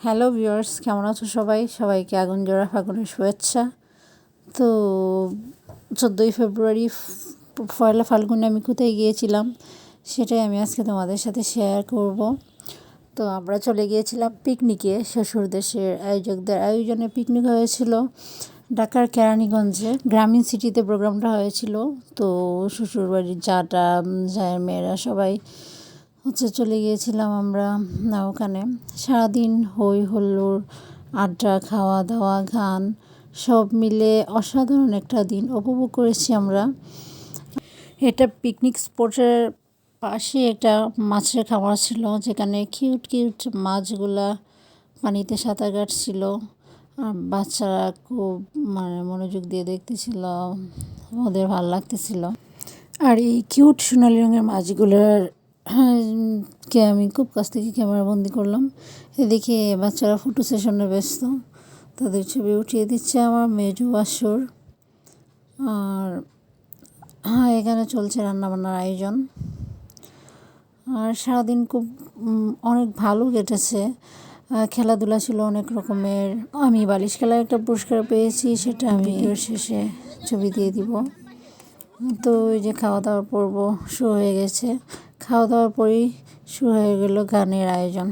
Hello viewers, কেমন আছো সবাই? সবাইকে আগুন জোড়া, ফাগুনের শুভেচ্ছা। তো চোদ্দোই ফেব্রুয়ারি পয়লা ফাল্গুনে আমি কোথায় গিয়েছিলাম সেটাই আমি আজকে তোমাদের সাথে শেয়ার করব। তো আমরা চলে গিয়েছিলাম পিকনিকে শ্বশুর দেশের আয়োজকদের আয়োজনে পিকনিক হয়েছিল ঢাকার কেরানীগঞ্জে। গ্রামীণ সিটিতে প্রোগ্রামটা হয়েছিল। তো শ্বশুরবাড়ির যাটা জায়ের মেয়েরা সবাই হচ্ছে চলে গিয়েছিলাম আমরা ওখানে। সারাদিন হই হুল্লোড়, আড্ডা খাওয়া দাওয়া গান, সব মিলে অসাধারণ একটা দিন উপভোগ করেছি আমরা। এটা পিকনিক স্পটের পাশে একটা মাছের খামার ছিল, যেখানে কিউট কিউট মাছগুলা পানিতে সাঁতার কাটছিল। আর বাচ্চারা খুব মানে মনোযোগ দিয়ে দেখতেছিল, ওদের ভালো লাগতেছিল। আর এই কিউট সোনালি রঙের মাছগুলোর কে আমি খুব কাছ থেকে ক্যামেরা বন্দি করলাম। এদিকে বাচ্চারা ফটো সেশনে ব্যস্ত। তাদের ছবি উঠিয়ে দিচ্ছে আমার মেজো বাসর আর হ্যাঁ এখানে চলছে রান্নাবান্নার আয়োজন। আর সারাদিন খুব অনেক ভালো কেটেছে। খেলাধুলা ছিল অনেক রকমের। আমি বালিশ খেলার একটা পুরস্কার পেয়েছি সেটা আমি শেষে ছবি দিয়ে দিব। তো ওই যে খাওয়া দাওয়ার পর্ব শুরু হয়ে গেছে। খাওয়া দাওয়ার পরেই শুরু হয়ে গেল গানের আয়োজন।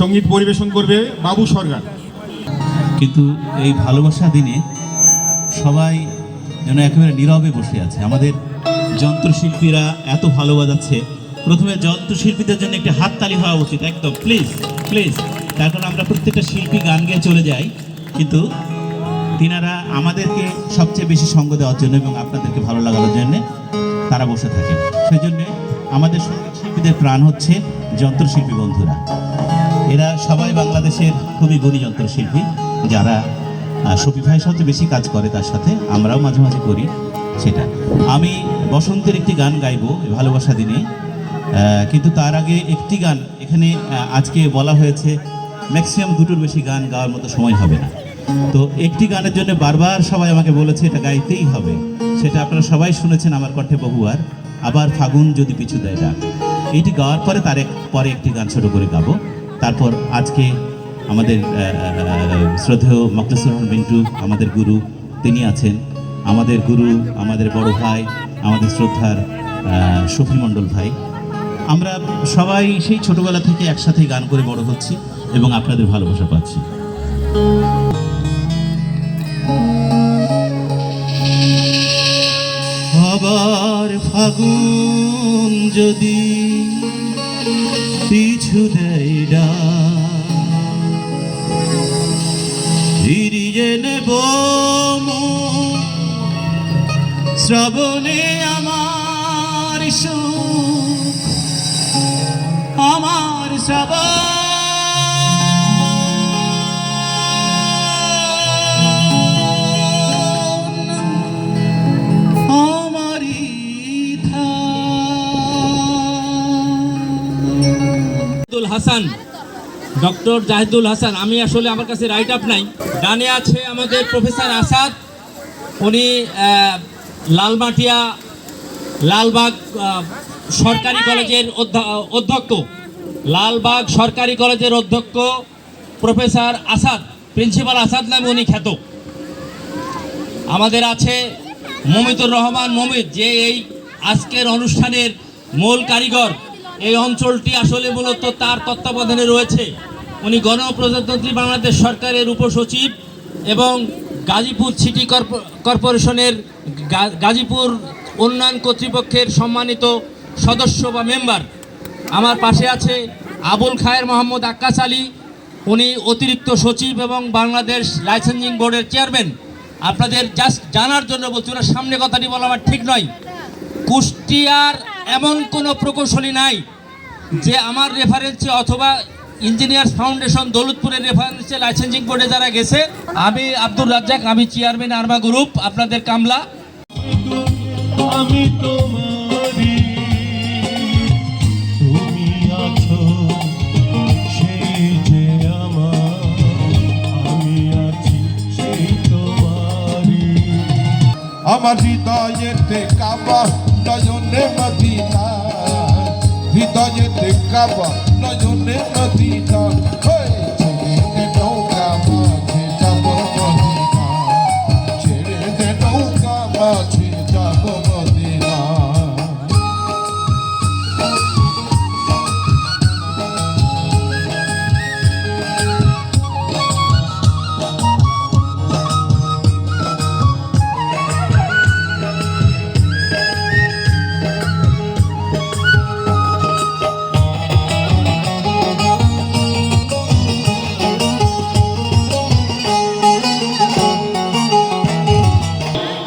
সংগীত পরিবেশন করবে বাবু সরকার। কিন্তু এই ভালোবাসা দিনে সবাই যেন একেবারে নীরবে বসে আছে। আমাদের যন্ত্রশিল্পীরা এত ভালো বাজাচ্ছে। প্রথমে যন্ত্রশিল্পীদের জন্য একটি হাততালি হওয়া উচিত, একদম প্লিজ প্লিজ তার কারণ আমরা প্রত্যেকটা শিল্পী গান গেয়ে চলে যাই। কিন্তু তিনারা আমাদেরকে সবচেয়ে বেশি সঙ্গ দেওয়ার জন্য এবং আপনাদেরকে ভালো লাগানোর জন্য তারা বসে থাকেন সেই জন্যে আমাদের সংগীত শিল্পীদের প্রাণ হচ্ছে যন্ত্রশিল্পী বন্ধুরা। এরা সবাই বাংলাদেশের খুবই গুণী যন্ত্রশিল্পী যারা শফি ভাইয়ের সাথে বেশি কাজ করে তার সাথে, আমরাও মাঝে মাঝে করি সেটা। আমি বসন্তের একটি গান গাইবো ভালোবাসা দিনে কিন্তু তার আগে একটি গান, এখানে আজকে বলা হয়েছে, ম্যাক্সিমাম দুটোর বেশি গান গাওয়ার মতো সময় হবে না। তো একটি গানের জন্য বারবার সবাই আমাকে বলেছে, এটা গাইতেই হবে। সেটা আপনারা সবাই শুনেছেন আমার কণ্ঠে বহুবার। আবার ফাগুন যদি পিছু দেয় ডাক। এটি গাওয়ার পরে তার পরে একটি গান ছোট করে গাবো। তারপর আজকে আমাদের শ্রদ্ধেয় মকলেশ্বর মিন্টু আমাদের গুরু, তিনি আছেন। আমাদের গুরু, আমাদের বড় ভাই, আমাদের শ্রদ্ধার শফি মণ্ডল ভাই। আমরা সবাই সেই ছোটবেলা থেকে একসাথে গান করে বড় হচ্ছি এবং আপনাদের ভালোবাসা পাচ্ছি। আবার ফাগুন যদি পিছু দেয় ডাক, ফিরিয়ে নেব শ্রাবণে আমার সুখ আমার শ্রাবণ হাসান, ডক্টর জাহিদুল হাসান, আমি আসলে আমার কাছে রাইট আপ নাই। গানে আছে আমাদের প্রফেসর আসাদ, উনি লালমাটিয়া, লালবাগ সরকারি কলেজের অধ্যা- অধ্যক্ষ। লালবাগ সরকারি কলেজের অধ্যক্ষ প্রফেসর আসাদ প্রিন্সিপাল আসাদ নামে উনি খ্যাত। আমাদের আছে মমিতুর রহমান মমিত, যে এই আজকের অনুষ্ঠানের মূল কারিগর। এই অঞ্চলটি আসলে মূলত তার তত্ত্বাবধানে রয়েছে। উনি গণপ্রজাতন্ত্রী বাংলাদেশ সরকারের উপসচিব এবং গাজীপুর সিটি কর্পো- কর্পোরেশনের গাজীপুর উন্নয়ন কর্তৃপক্ষের সম্মানিত সদস্য বা মেম্বার। আমার পাশে আছে আবুল খায়ের মোহাম্মদ আক্কাস আলী। উনি অতিরিক্ত সচিব এবং বাংলাদেশ লাইসেন্সিং বোর্ডের চেয়ারম্যান। আপনাদের জাস্ট জানার জন্য বলছি, ওনার সামনে কথাটি বলা আমার ঠিক নয়। কুষ্টিয়ার এমন কোনো প্রকৌশলী নাই যে আমার রেফারেন্সে অথবা ইঞ্জিনিয়ার্স ফাউন্ডেশন দৌলতপুরের রেফারেন্সে লাইসেন্সিং বোর্ডে যারা গেছে, আমি আব্দুর রাজ্জাক, আমি চেয়ারম্যান আরমা গ্রুপ আপনাদের কামলা। আমার হৃদয়েতে কাবা নয়নে মদিনা হৃদয়েতে কাবা নয়নে মদিনা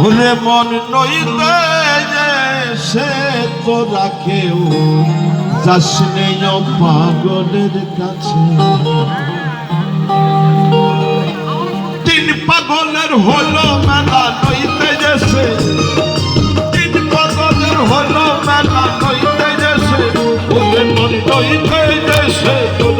ভুলে মন নইতে সে তো রাখেও যাস নেই পাগলের কাছে। তিন পাগলের হলো মেলা, নইতে যেছে তিন পাগলের হলো মেলা, নইতে ভুলে মন নইতে যেছে তোরা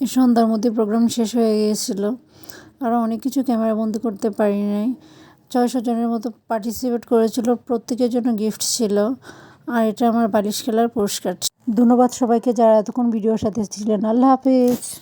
সন্ধ্যার মধ্যে প্রোগ্রাম শেষ হয়ে গিয়েছিল। আরও অনেক কিছু ক্যামেরা বন্ধ করতে পারি নাই। ছয়শো জনের মতো পার্টিসিপেট করেছিল। প্রত্যেকের জন্য গিফট ছিল। আর এটা আমার বালিশ খেলার পুরস্কার। ধন্যবাদ সবাইকে যারা এতক্ষণ ভিডিওর সাথে ছিলেন। আল্লাহ হাফিজ।